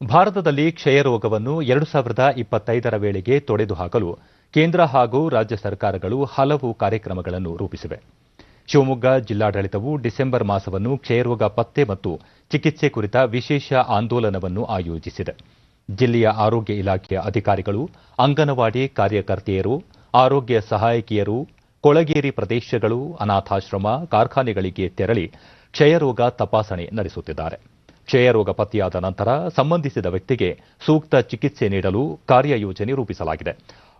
ಭಾರತದಲ್ಲಿ ಕ್ಷಯರೋಗವನ್ನು ಎರಡು ಸಾವಿರದ ಇಪ್ಪತ್ತೈದರ ವೇಳೆಗೆ ತೊಡೆದು ಹಾಕಲು ಕೇಂದ್ರ ಹಾಗೂ ರಾಜ್ಯ ಸರ್ಕಾರಗಳು ಹಲವು ಕಾರ್ಯಕ್ರಮಗಳನ್ನು ರೂಪಿಸಿವೆ. ಶಿವಮೊಗ್ಗ ಜಿಲ್ಲಾಡಳಿತವು ಡಿಸೆಂಬರ್ ಮಾಸವನ್ನು ಕ್ಷಯರೋಗ ಪತ್ತೆ ಮತ್ತು ಚಿಕಿತ್ಸೆ ಕುರಿತ ವಿಶೇಷ ಆಂದೋಲನವನ್ನು ಆಯೋಜಿಸಿದೆ. ಜಿಲ್ಲೆಯ ಆರೋಗ್ಯ ಇಲಾಖೆಯ ಅಧಿಕಾರಿಗಳು, ಅಂಗನವಾಡಿ ಕಾರ್ಯಕರ್ತೆಯರು, ಆರೋಗ್ಯ ಸಹಾಯಕಿಯರು, ಕೊಳಗೇರಿ ಪ್ರದೇಶಗಳು, ಅನಾಥಾಶ್ರಮ, ಕಾರ್ಖಾನೆಗಳಿಗೆ ತೆರಳಿ ಕ್ಷಯರೋಗ ತಪಾಸಣೆ ನಡೆಸುತ್ತಿದ್ದಾರೆ. ಕ್ಷಯರೋಗ ಪತ್ತೆಯಾದ ನಂತರ ಸಂಬಂಧಿಸಿದ ವ್ಯಕ್ತಿಗೆ ಸೂಕ್ತ ಚಿಕಿತ್ಸೆ ನೀಡಲು ಕಾರ್ಯಯೋಜನೆ ರೂಪಿಸಲಾಗಿದೆ.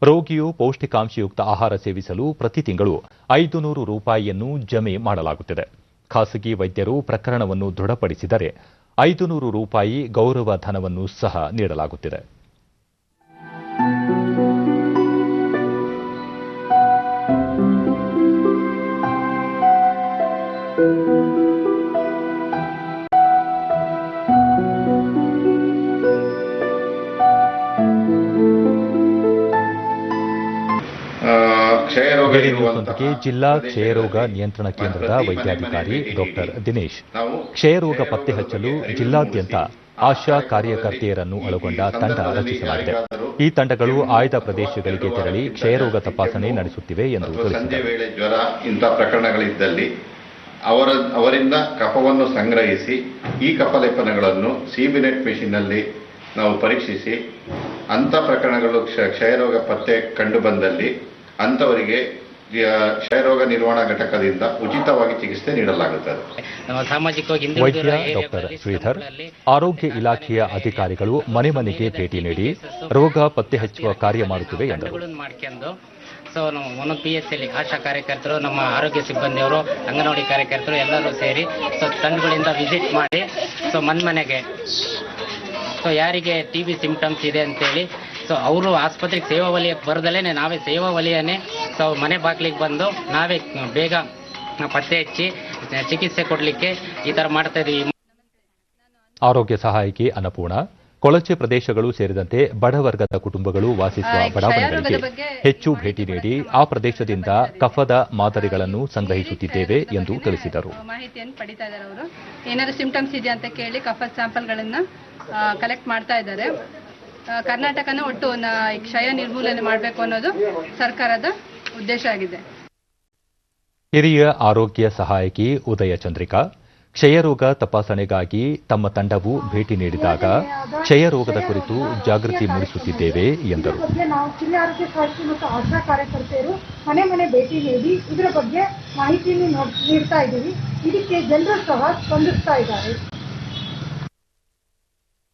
ರೋಗಿಯು ಪೌಷ್ಟಿಕಾಂಶಯುಕ್ತ ಆಹಾರ ಸೇವಿಸಲು ಪ್ರತಿ ತಿಂಗಳು ಐದು ನೂರು ರೂಪಾಯಿಯನ್ನು ಜಮೆ ಮಾಡಲಾಗುತ್ತಿದೆ. ಖಾಸಗಿ ವೈದ್ಯರು ಪ್ರಕರಣವನ್ನು ದೃಢಪಡಿಸಿದರೆ ಐದು ನೂರು ರೂಪಾಯಿ ಗೌರವ ಧನವನ್ನು ಸಹ ನೀಡಲಾಗುತ್ತಿದೆ. ಕ್ಷಯರೋಗ ಗಡಿ ಜಿಲ್ಲಾ ಕ್ಷಯರೋಗ ನಿಯಂತ್ರಣ ಕೇಂದ್ರದ ವೈದ್ಯಾಧಿಕಾರಿ ಡಾಕ್ಟರ್ ದಿನೇಶ್. ನಾವು ಕ್ಷಯರೋಗ ಪತ್ತೆ ಹಚ್ಚಲು ಜಿಲ್ಲಾದ್ಯಂತ ಆಶಾ ಕಾರ್ಯಕರ್ತೆಯರನ್ನು ಒಳಗೊಂಡ ತಂಡ ರಚಿಸಲಾಗಿದೆ. ಈ ತಂಡಗಳು ಆಯ್ದ ಪ್ರದೇಶಗಳಿಗೆ ತೆರಳಿ ಕ್ಷಯರೋಗ ತಪಾಸಣೆ ನಡೆಸುತ್ತಿವೆ ಎಂದು ತಿಳಿಸಿದೆ ವೇಳೆ ಜ್ವರ ಇಂಥ ಪ್ರಕರಣಗಳಿದ್ದಲ್ಲಿ ಅವರ ಅವರಿಂದ ಕಫವನ್ನು ಸಂಗ್ರಹಿಸಿ ಈ ಕಫಲೇಪನಗಳನ್ನು ಸಿಬಿನೆಟ್ ಮೆಷಿನ್ನಲ್ಲಿ ನಾವು ಪರೀಕ್ಷಿಸಿ ಅಂಥ ಪ್ರಕರಣಗಳು ಕ್ಷ ಕ್ಷಯರೋಗ ಪತ್ತೆ ಕಂಡು ಬಂದಲ್ಲಿ ಅಂಥವರಿಗೆ ಕ್ಷಯ ಕ್ಷಯರೋಗ ನಿರ್ವಹಣಾ ಘಟಕದಿಂದ ಉಚಿತವಾಗಿ ಚಿಕಿತ್ಸೆ ನೀಡಲಾಗುತ್ತದೆ. ಸಾಮಾಜಿಕವಾಗಿ ವೈದ್ಯ ಡಾಕ್ಟರ್ ಶ್ರೀಧರ್ ಆರೋಗ್ಯ ಇಲಾಖೆಯ ಅಧಿಕಾರಿಗಳು ಮನೆ ಮನೆಗೆ ಭೇಟಿ ನೀಡಿ ರೋಗ ಪತ್ತೆ ಹಚ್ಚುವ ಕಾರ್ಯ ಮಾಡುತ್ತಿವೆ ಎಂದರು. ಸೊ ನಾವು ಒಂದೊಂದು ಪಿ ಎಸ್ ಅಲ್ಲಿ ಆಶಾ ಕಾರ್ಯಕರ್ತರು ನಮ್ಮ ಆರೋಗ್ಯ ಸಿಬ್ಬಂದಿಯವರು ಅಂಗನವಾಡಿ ಕಾರ್ಯಕರ್ತರು ಎಲ್ಲರೂ ಸೇರಿ ಸೊ ತಂಡಗಳಿಂದ ವಿಸಿಟ್ ಮಾಡಿ ಸೊ ಮನೆ ಮನೆಗೆ ಸೊ ಯಾರಿಗೆ ಟಿ ಬಿ ಸಿಂಪ್ಟಮ್ಸ್ ಇದೆ ಅಂತೇಳಿ ಸೊ ಅವರು ಆಸ್ಪತ್ರೆಗೆ ಸೇವಾ ವಲಯಕ್ಕೆ ಬರದಲ್ಲೇ ನಾವೇ ಸೇವಾ ವಲಯನೇ. ಸೊ ಮನೆ ಬಾಗಿಲಿಗೆ ಬಂದು ನಾವೇ ಬೇಗ ಪತ್ತೆ ಹಚ್ಚಿ ಚಿಕಿತ್ಸೆ ಕೊಡಲಿಕ್ಕೆ ಈ ಥರ ಮಾಡ್ತಾ ಇದ್ದೀವಿ ಆರೋಗ್ಯ ಸಹಾಯಕಿ ಅನ್ನಪೂರ್ಣ ಕೊಳಚೆ ಪ್ರದೇಶಗಳು ಸೇರಿದಂತೆ ಬಡವರ್ಗದ ಕುಟುಂಬಗಳು ವಾಸಿಸುವ ಬಡಾವಣೆಗಳಿಗೆ ಹೆಚ್ಚು ಭೇಟಿ ನೀಡಿ ಆ ಪ್ರದೇಶದಿಂದ ಕಫದ ಮಾದರಿಗಳನ್ನು ಸಂಗ್ರಹಿಸುತ್ತಿದ್ದೇವೆ ಎಂದು ತಿಳಿಸಿದರು. ಮಾಹಿತಿಯನ್ನು ಪಡಿತಾ ಇದ್ದಾರೆ ಅವರು. ಏನಾದರೂ ಸಿಂಪ್ಟಮ್ಸ್ ಇದೆಯಾ ಅಂತ ಕೇಳಿ ಕಫದ ಸ್ಯಾಂಪಲ್ಗಳನ್ನು ಕಲೆಕ್ಟ್ ಮಾಡ್ತಾ ಇದ್ದಾರೆ. ಕರ್ನಾಟಕನ ಒಟ್ಟು ಈ ಕ್ಷಯ ನಿರ್ಮೂಲನೆ ಮಾಡಬೇಕು ಅನ್ನೋದು ಸರ್ಕಾರದ ಉದ್ದೇಶ ಆಗಿದೆ. ಹಿರಿಯ ಆರೋಗ್ಯ ಸಹಾಯಕಿ ಉದಯ ಚಂದ್ರಿಕಾ ಕ್ಷಯರೋಗ ತಪಾಸಣೆಗಾಗಿ ತಮ್ಮ ತಂಡವು ಭೇಟಿ ನೀಡಿದಾಗ ಕ್ಷಯರೋಗದ ಕುರಿತು ಜಾಗೃತಿ ಮೂಡಿಸುತ್ತಿದ್ದೇವೆ ಎಂದರು. ನಾವು ಜಿಲ್ಲಾ ಆರೋಗ್ಯ ಸಹಾಯಕಿ ಮತ್ತು ಆಶಾ ಕಾರ್ಯಕರ್ತೆಯರು ಮನೆ ಮನೆ ಭೇಟಿ ನೀಡಿ ಇದರ ಬಗ್ಗೆ ಮಾಹಿತಿಯನ್ನು ನೋಡ್- ನೀಡ್ತಾ ಇದ್ದೀವಿ. ಇದಕ್ಕೆ ಜನರು ಸಹ ಸ್ಪಂದಿಸ್ತಾ ಇದ್ದಾರೆ.